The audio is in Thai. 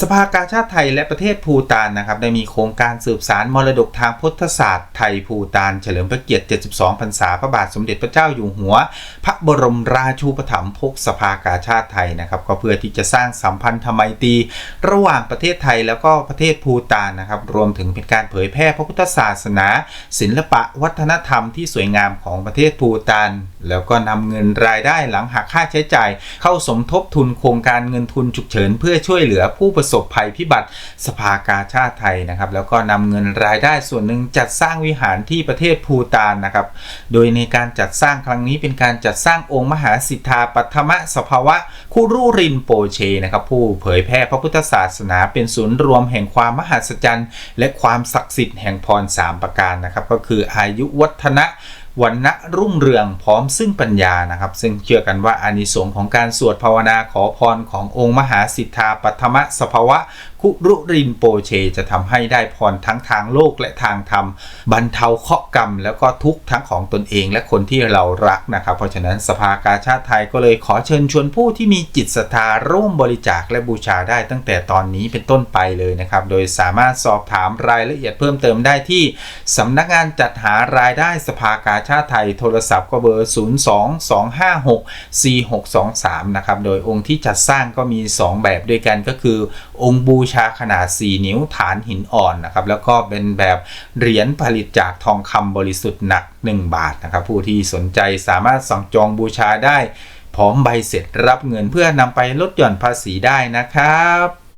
สภากาชาติไทยและประเทศภูตานนะครับได้มีโครงการสืบสารมรดกทางพุทธศาสตร์ไทยภูตานเฉลิมพระเกียรติ 72 พรรษาพระบาทสมเด็จพระเจ้าอยู่หัว พระบรมราชูปถัมภกสภากาชาติไทยนะครับก็เพื่อที่จะสร้างสัมพันธไมตรีระหว่างประเทศไทยแล้วก็ประเทศภูตานนะครับรวมถึงเป็นการเผยแพร่พระพุทธศาสนา ศิลปะวัฒนธรรมที่สวยงามของประเทศภูตาน แล้วก็นำเงินรายได้หลังหักค่าใช้จ่าย เข้าสมทบทุนโครงการเงินทุนฉุกเฉิน เพื่อช่วยเหลือผู้ประสบภัยพิบัติสภากาชาติไทยนะครับ แล้วก็นำเงินรายได้ส่วนหนึ่งจัดสร้างวิหารที่ประเทศภูตานนะครับ โดยในการจัดสร้างครั้งนี้เป็นการจัดสร้างองค์มหาสิทธาปัทมสภาวะคุรุรินโปเชนะครับ ผู้เผยแพร่พระพุทธศาสนา เป็นศูนย์รวมแห่งความมหัศจรรย์ และความศักดิ์สิทธิ์แห่งพรสามประการนะครับ ก็คืออายุวัฒนะ วันณะรุ่งเรืองพร้อมซึ่งปัญญานะครับ ซึ่งเชื่อกันว่าอานิสงส์ของการสวดภาวนาขอพรขององค์มหาสิทธาปัทมสภาวะ คุรุรินโปเช จะทำให้ได้พรทั้งทางโลกและทางธรรม บรรเทาเคราะกรรม แล้วก็ทุกทั้งของตนเองและคนที่เรารักนะครับ เพราะฉะนั้นสภากาชาติไทยก็เลยขอเชิญชวนผู้ที่มีจิตศรัทธาร่วมบริจาคและบูชาได้ตั้งแต่ตอนนี้เป็นต้นไปเลยนะครับ โดยสามารถสอบถามรายละเอียดเพิ่มเติมได้ที่สำนักงานจัดหารายได้สภากาชาติไทยโทรศัพท์ก็เบอร์ 022564623 นะครับ โดยองค์ที่จัดสร้างก็มี 2 แบบด้วยกันก็คือ องค์บูชาขนาด 4 นิ้วฐานหินอ่อนนะครับ แล้วก็เป็นแบบเหรียญผลิตจากทองคำบริสุทธิ์หนัก 1 บาทนะครับ ผู้ที่สนใจสามารถสั่งจองบูชาได้ พร้อมใบเสร็จรับเงินเพื่อนำไปลดหย่อนภาษีได้นะครับ